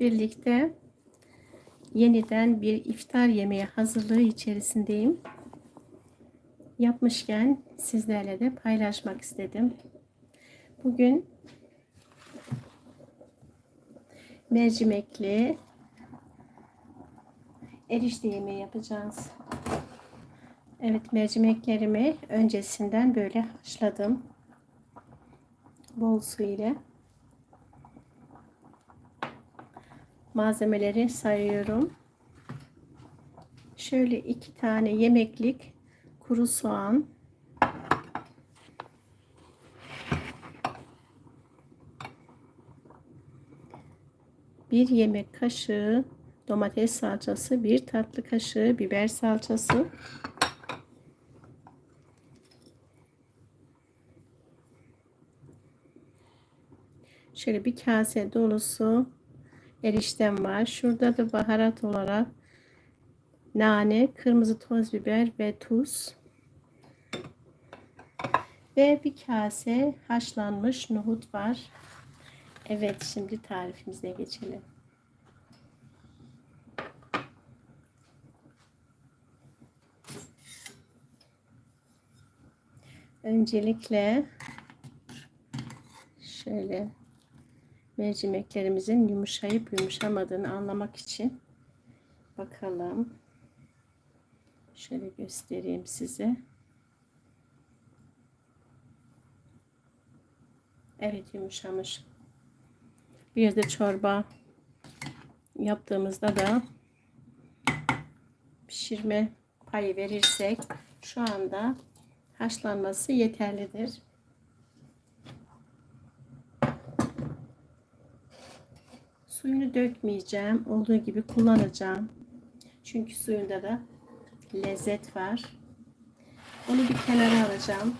birlikte yeniden bir iftar yemeği hazırlığı içerisindeyim. Yapmışken sizlerle de paylaşmak istedim. Bugün mercimekli erişte yemeği yapacağız. Evet mercimeklerimi öncesinden böyle haşladım. Bol su ile. Malzemeleri sayıyorum. Şöyle iki tane yemeklik kuru soğan. Bir yemek kaşığı domates salçası, bir tatlı kaşığı biber salçası. Şöyle bir kase dolusu eriştem var. Şurada da baharat olarak nane, kırmızı toz biber ve tuz. Ve bir kase haşlanmış nohut var. Evet şimdi tarifimize geçelim. Öncelikle şöyle mercimeklerimizin yumuşayıp yumuşamadığını anlamak için bakalım. Şöyle göstereyim size. Evet yumuşamış. Bir de çorba yaptığımızda da pişirme payı verirsek şu anda haşlanması yeterlidir. Suyunu dökmeyeceğim. Olduğu gibi kullanacağım. Çünkü suyunda da lezzet var. Onu bir kenara alacağım.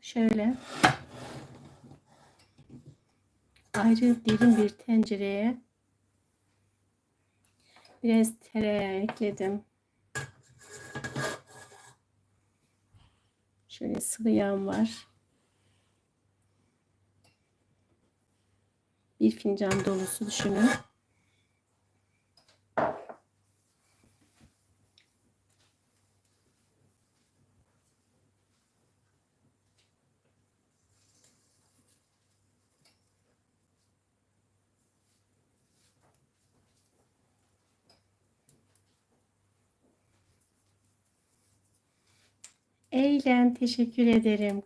Şöyle ayrı derin bir tencereye biraz tereyağı ekledim. Şöyle sıvı yağım var. Bir fincan dolusu düşünün. Eğlen teşekkür ederim.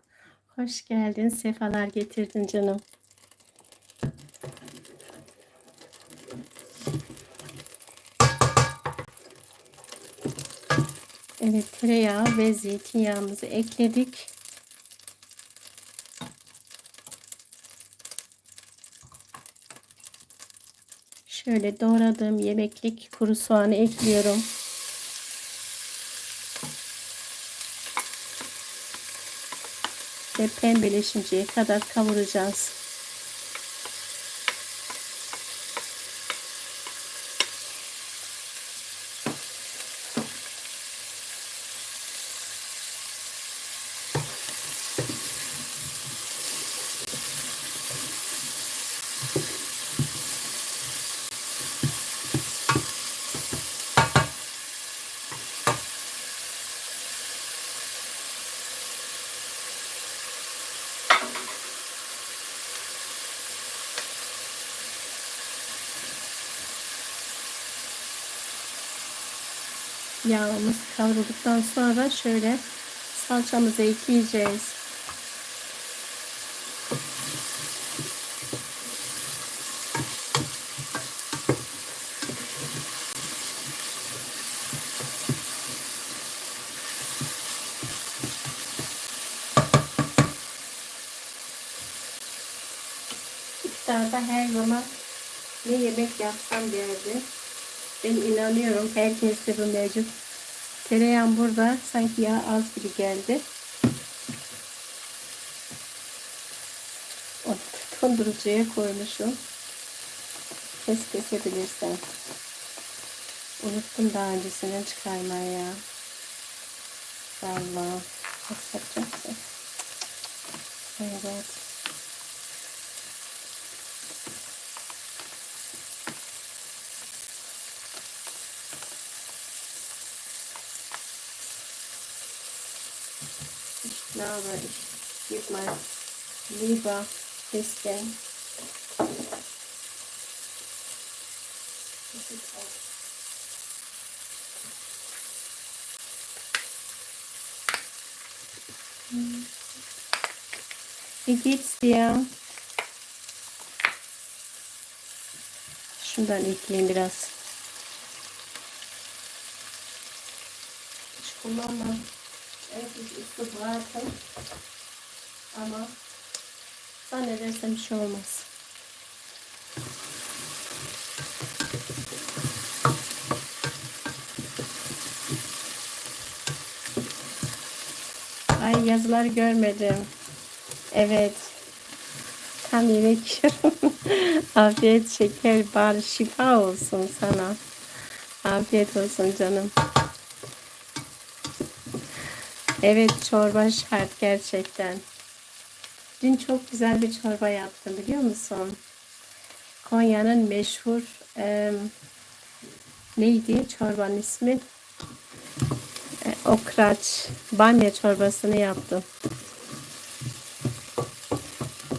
Hoş geldin. Sefalar getirdin canım. Evet tereyağı ve zeytinyağımızı ekledik. Şöyle doğradığım yemeklik kuru soğanı ekliyorum. Ve pembeleşinceye kadar kavuracağız. Yağımız kavrulduktan sonra şöyle salçamızı ekleyeceğiz. İftarda her zaman ne yemek yapsam derdi. Ben inanıyorum herkeste bu mevcut. Tereyağım burada sanki yağ az gibi geldi. Dondurucuya koymuşum. Kes kesebilirsen. Unuttum daha öncesinden çıkarmayı ya. Vallahi. Nasıl yapacaksın? Evet. Aber ich gebe mal lieber ist auch Wie geht's dir? Şundan ekleyeyim biraz. Hiç kullanmam. İst gebraten. Ama zannedersem bir şey olmaz. Ay yazıları görmedim. Evet. Tam yemek. Afiyet şeker bal şifa olsun sana. Afiyet olsun canım. Evet çorba şart gerçekten. Dün çok güzel bir çorba yaptım biliyor musun? Konya'nın meşhur e, neydi çorbanın ismi? E, okraç bamya çorbasını yaptım.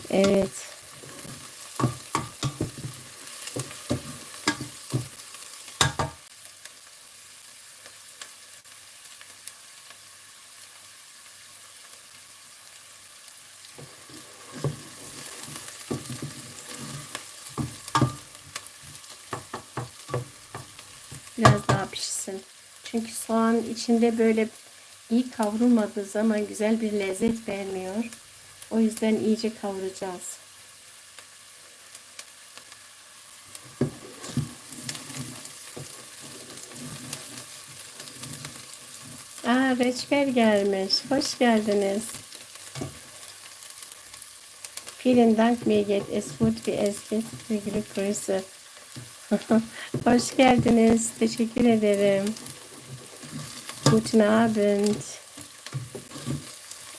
Evet. Biraz daha pişsin. Çünkü soğan içinde böyle iyi kavrulmadığı zaman güzel bir lezzet vermiyor. O yüzden iyice kavuracağız. Aa, reçber gelmiş. Hoş geldiniz. Vielen Dank, mir geht es gut, wie es geht. Sevgili Grüße. Hoş geldiniz. Teşekkür ederim. Guten Abend.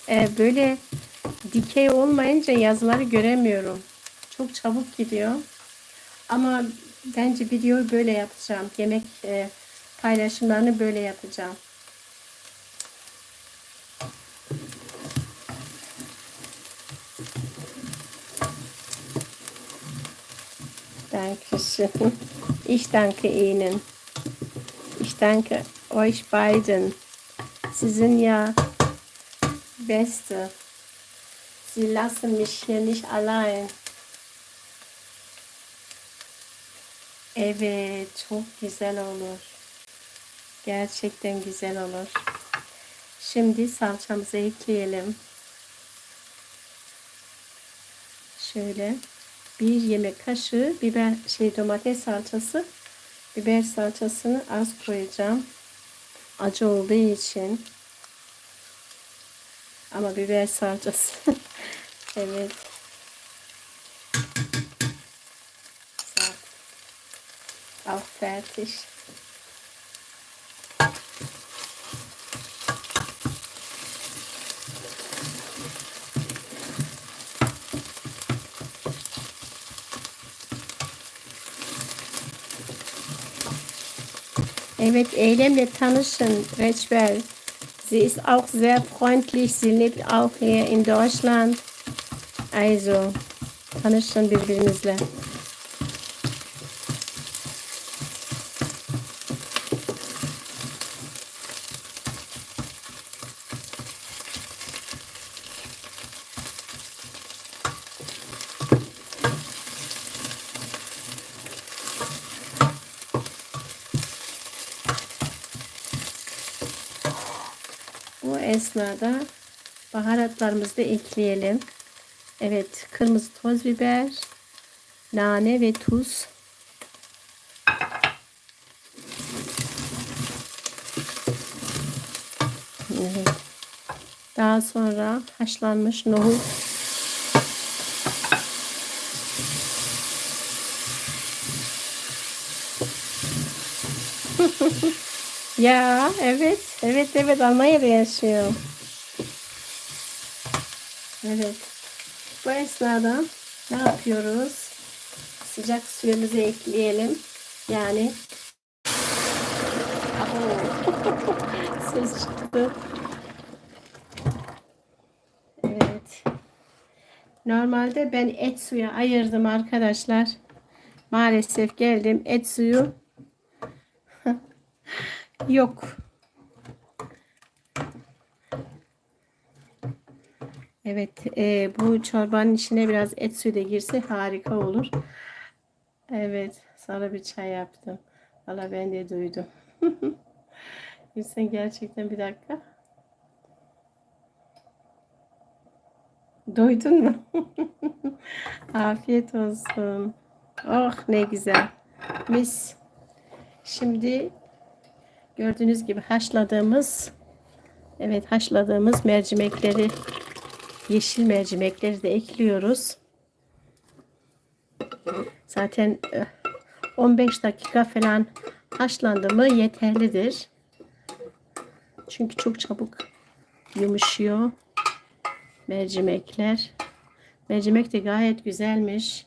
Ee, böyle dikey olmayınca yazıları göremiyorum. Çok çabuk gidiyor. Ama bence video böyle yapacağım. Yemek e, paylaşımlarını böyle yapacağım. Dankeschön. Ich danke Ihnen. Ich danke euch beiden. Sie sind ja Beste. Sie lassen mich hier nicht allein. Evet, çok güzel olur. Gerçekten güzel olur. Şimdi salçamızı ekleyelim. Şöyle bir yemek kaşığı biber şey domates salçası. Biber salçasını az koyacağım. Acı olduğu için. Ama biber salçası. Evet. Auch fertig Evet, Eylem'le tanışın, Reçber. Sie ist auch sehr freundlich. Sie lebt auch hier in Deutschland. Also, tanışın birbirinizle. Esnada baharatlarımızı da ekleyelim. Evet, kırmızı toz biber, nane ve tuz. Evet. Daha sonra haşlanmış nohut. Ya evet, evet evet Almanya'da yaşıyor. Evet. Bu esnada ne yapıyoruz? Sıcak suyumuzu ekleyelim. Yani ses çıktı. Normalde ben et suyu ayırdım arkadaşlar. Maalesef geldim et suyu yok. Evet, e, bu çorbanın içine biraz et suyu da girse harika olur. Evet, sonra bir çay yaptım. Valla ben de duydum. Gülsen gerçekten bir dakika. Doydun mu? Afiyet olsun. Oh ne güzel. Mis. Şimdi gördüğünüz gibi haşladığımız evet haşladığımız mercimekleri yeşil mercimekleri de ekliyoruz. Zaten eh, 15 dakika falan haşlandı mı yeterlidir. Çünkü çok çabuk yumuşuyor mercimekler. Mercimek de gayet güzelmiş.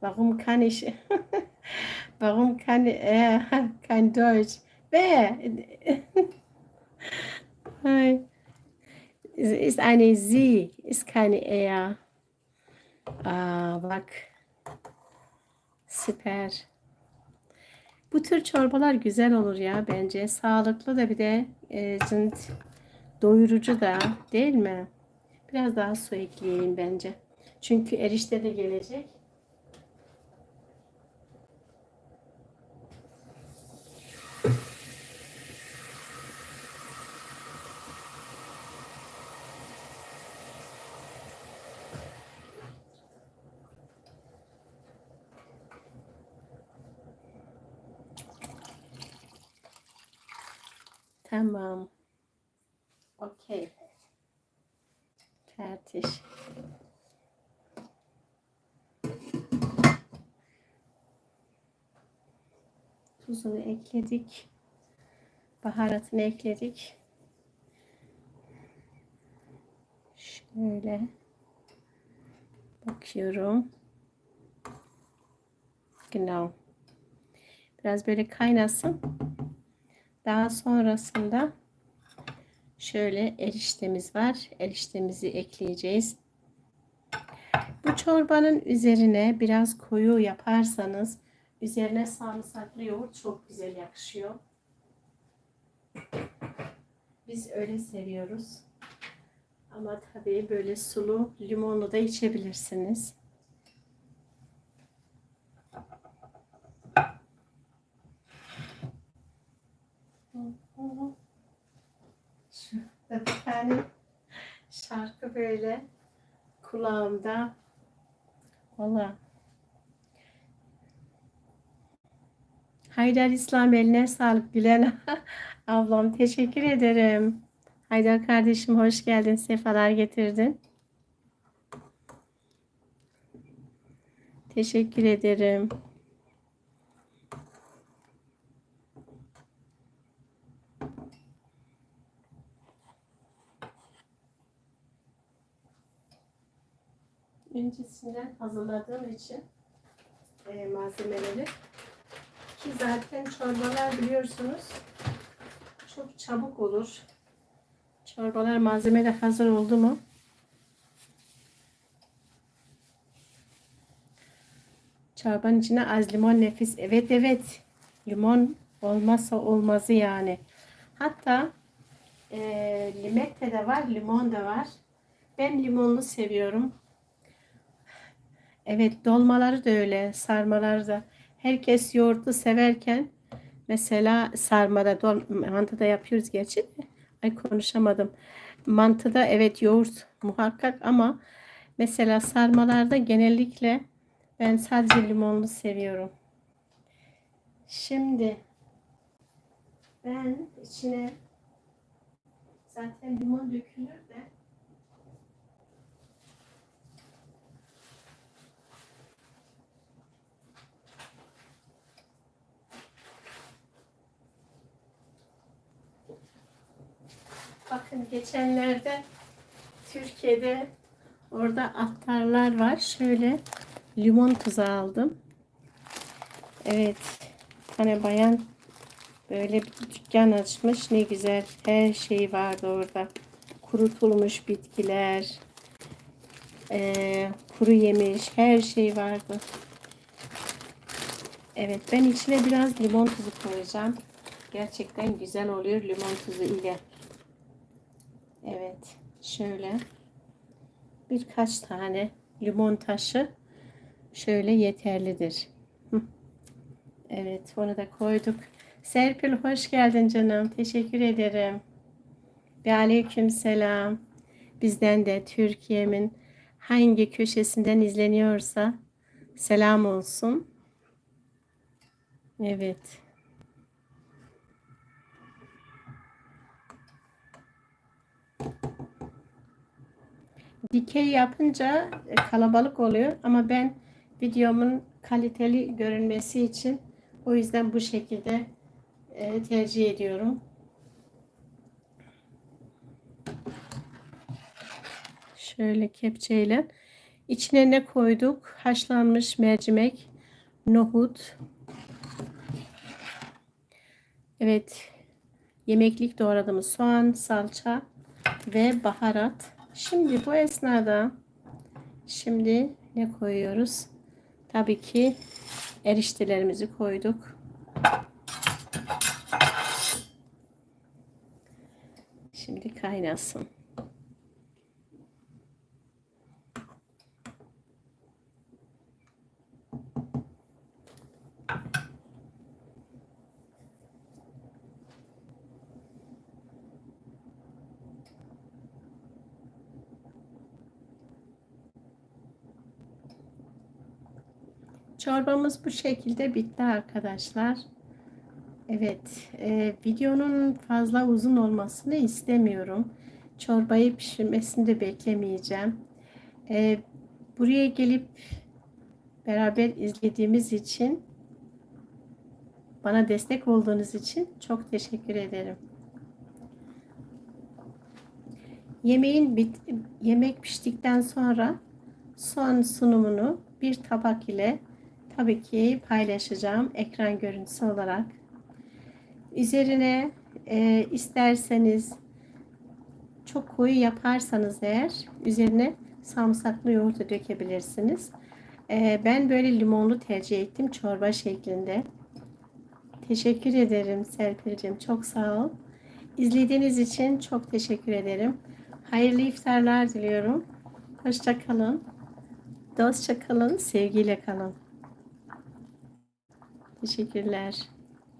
Warum kann ich Warum kann er kein Deutsch? Wer? İst eine Sie, ist keine Er. Aa, bak. Süper. Bu tür çorbalar güzel olur ya bence. Sağlıklı da bir de e, sind doyurucu da değil mi? Biraz daha su ekleyeyim bence. Çünkü erişte de gelecek. Tamam. Okey. Fertig. Tuzunu ekledik. Baharatını ekledik. Şöyle bakıyorum. Genau. Biraz böyle kaynasın. Daha sonrasında şöyle eriştemiz var. Eriştemizi ekleyeceğiz. Bu çorbanın üzerine biraz koyu yaparsanız üzerine sarımsaklı yoğurt çok güzel yakışıyor. Biz öyle seviyoruz. Ama tabii böyle sulu limonlu da içebilirsiniz. Şurada bir tane şarkı böyle kulağımda. Valla. Haydar İslam eline sağlık Gülen. Ablam teşekkür ederim. Haydar kardeşim hoş geldin. Sefalar getirdin. Teşekkür ederim. Öncesinden hazırladığım için e, malzemeleri ki zaten çorbalar biliyorsunuz çok çabuk olur. Çorbalar malzemeler hazır oldu mu? Çorbanın içine az limon nefis. Evet evet. Limon olmazsa olmazı yani. Hatta e, limette de var, limon da var. Ben limonlu seviyorum. Evet dolmaları da öyle, sarmaları da. Herkes yoğurtlu severken mesela sarmada, dol, mantıda yapıyoruz gerçi. Ay konuşamadım. Mantıda evet yoğurt muhakkak ama mesela sarmalarda genellikle ben sadece limonlu seviyorum. Şimdi ben içine zaten limon dökülür de Bakın geçenlerde Türkiye'de orada attarlar var. Şöyle limon tuzu aldım. Evet. Hani bayan böyle bir dükkan açmış. Ne güzel. Her şey vardı orada. Kurutulmuş bitkiler. Ee, kuru yemiş, her şey vardı. Evet, ben içine biraz limon tuzu koyacağım. Gerçekten güzel oluyor limon tuzu ile. Evet, şöyle birkaç tane limon taşı şöyle yeterlidir. Evet, onu da koyduk. Serpil hoş geldin canım. Teşekkür ederim. Ve aleyküm selam. Bizden de Türkiye'min hangi köşesinden izleniyorsa selam olsun. Evet. Dikey yapınca e, kalabalık oluyor ama ben videomun kaliteli görünmesi için o yüzden bu şekilde e, tercih ediyorum. Şöyle kepçeyle içine ne koyduk? Haşlanmış mercimek, nohut. Evet. Yemeklik doğradığımız soğan, salça ve baharat. Şimdi bu esnada şimdi ne koyuyoruz? Tabii ki eriştelerimizi koyduk. Şimdi kaynasın. Çorbamız bu şekilde bitti arkadaşlar. Evet, e, videonun fazla uzun olmasını istemiyorum. Çorbayı pişirmesini de beklemeyeceğim. E, buraya gelip beraber izlediğimiz için, bana destek olduğunuz için çok teşekkür ederim. Yemeğin bit yemek piştikten sonra son sunumunu bir tabak ile tabii ki paylaşacağım ekran görüntüsü olarak. Üzerine e, isterseniz çok koyu yaparsanız eğer üzerine sarımsaklı yoğurdu dökebilirsiniz. E, ben böyle limonlu tercih ettim çorba şeklinde. Teşekkür ederim Serpil'cim. Çok sağ ol. İzlediğiniz için çok teşekkür ederim. Hayırlı iftarlar diliyorum. Hoşça kalın. Dostça kalın. Sevgiyle kalın. Teşekkürler.